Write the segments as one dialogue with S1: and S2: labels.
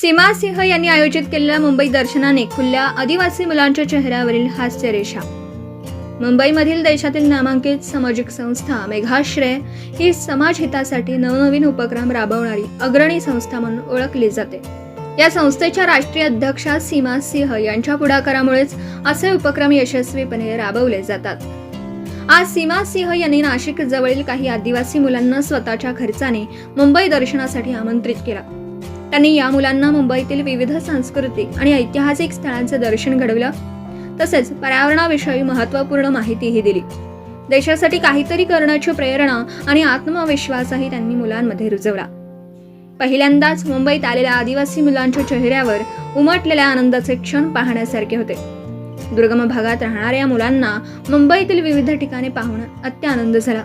S1: सीमा सिंह यांनी आयोजित केलेल्या मुंबई दर्शनाने खुल्या आदिवासी मुलांच्या चेहऱ्यावरील हास्यरेषा मुंबईमधील देशातील नामांकित सामाजिक संस्था मेघाश्रय ही समाज हितासाठी नवनवीन उपक्रम राबवणारी अग्रणी संस्था म्हणून ओळखली जाते. या संस्थेच्या राष्ट्रीय अध्यक्षा सीमा सिंह यांच्या पुढाकारामुळेच असे उपक्रम यशस्वीपणे राबवले जातात. आज सीमा सिंह यांनी नाशिक जवळील काही आदिवासी मुलांना स्वतःच्या खर्चाने मुंबई दर्शनासाठी आमंत्रित केला. त्यांनी या मुलांना मुंबईतील विविध सांस्कृतिक आणि ऐतिहासिक स्थळांचं दर्शन घडवलं. तसेच पर्यावरणाविषयी महत्त्वपूर्ण माहितीही दिली. देशासाठी काहीतरी करण्याची प्रेरणा आणि आत्मविश्वासही त्यांनी मुलांमध्ये रुजवला. पहिल्यांदाच मुंबईत आलेल्या आदिवासी मुलांच्या चेहऱ्यावर उमटलेल्या आनंदाचे क्षण पाहण्यासारखे होते. दुर्गम भागात राहणाऱ्या मुलांना मुंबईतील विविध ठिकाणे पाहून अत्यानंद झाला.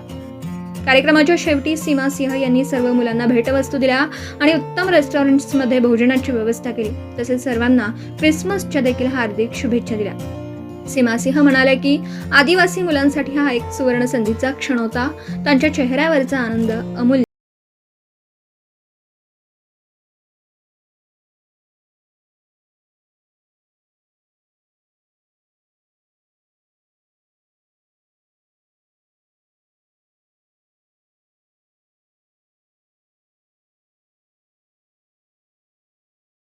S1: कार्यक्रमाच्या शेवटी सीमा सिंह यांनी सर्व मुलांना भेटवस्तू दिल्या आणि उत्तम रेस्टॉरंट्समध्ये भोजनाची व्यवस्था केली. तसेच सर्वांना क्रिसमसच्या देखील हार्दिक शुभेच्छा दिल्या. सीमा सिंह म्हणाल्या की आदिवासी मुलांसाठी हा एक सुवर्ण संधीचा क्षण होता. त्यांच्या चेहऱ्यावरचा आनंद अमूल्य.